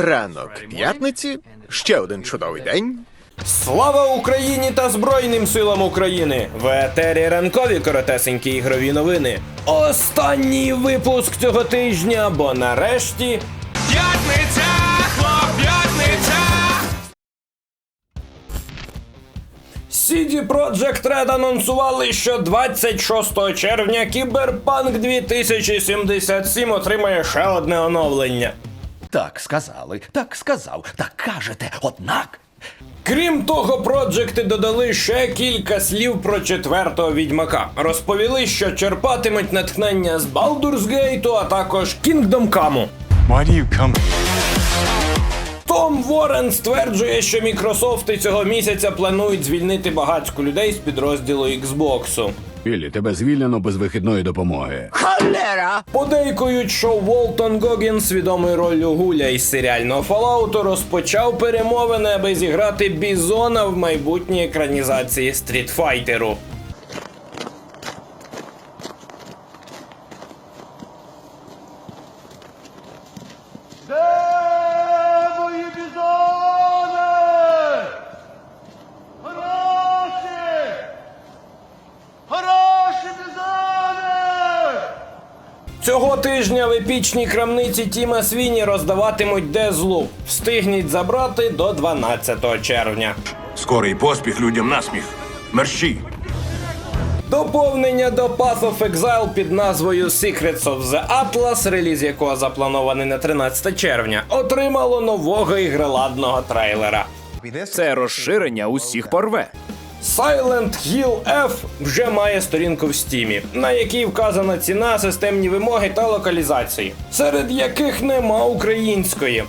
Ранок п'ятниці, ще один чудовий день. Слава Україні та Збройним силам України! В етері ранкові коротесенькі ігрові новини. Останній випуск цього тижня, бо нарешті П'ятниця, хлоп, п'ятниця! CD Projekt Red анонсували, що 26 червня Кіберпанк 2077 отримає ще одне оновлення. Так сказали, так сказав, так кажете, однак. Крім того, проджекти додали ще кілька слів про четвертого відьмака. Розповіли, що черпатимуть натхнення з Baldur's Gate, а також Kingdom Come. Why do you come? Том Ворен стверджує, що Мікрософти цього місяця планують звільнити багатько людей з підрозділу Xbox. Іллі, тебе звільнено без вихідної допомоги. Подейкують, що Волтон Гогінс, відомий роллю Гуля із серіального фалауту розпочав перемовини, аби зіграти Бізона в майбутній екранізації стрітфайтеру. Цього тижня в епічній крамниці Тіма Свіні роздаватимуть Дезлуп. Встигніть забрати до 12 червня. Скорий поспіх людям насміх. Мерщій. Доповнення до Path of Exile під назвою Secrets of the Atlas, реліз якого запланований на 13 червня, отримало нового ігроладного трейлера. Це розширення усіх порве. Silent Hill F вже має сторінку в стімі, на якій вказана ціна, системні вимоги та локалізації, серед яких нема української.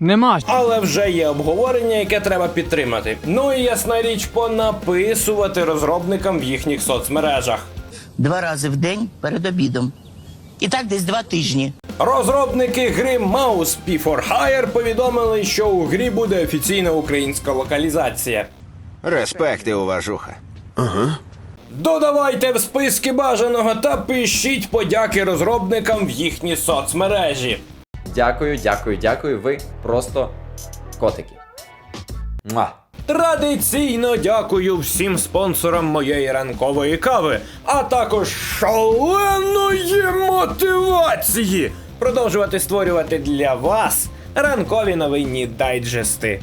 Нема. Але вже є обговорення, яке треба підтримати. Ну і ясна річ, понаписувати розробникам в їхніх соцмережах. два рази в день перед обідом. І так десь два тижні. Розробники гри Mouse P for Hire повідомили, що у грі буде офіційна українська локалізація. Респекти, уважуха. Додавайте в списки бажаного та пишіть подяки розробникам в їхні соцмережі. Дякую, дякую, дякую. Ви просто котики. Муа. Традиційно дякую всім спонсорам моєї ранкової кави, а також шаленої мотивації продовжувати створювати для вас ранкові новинні дайджести.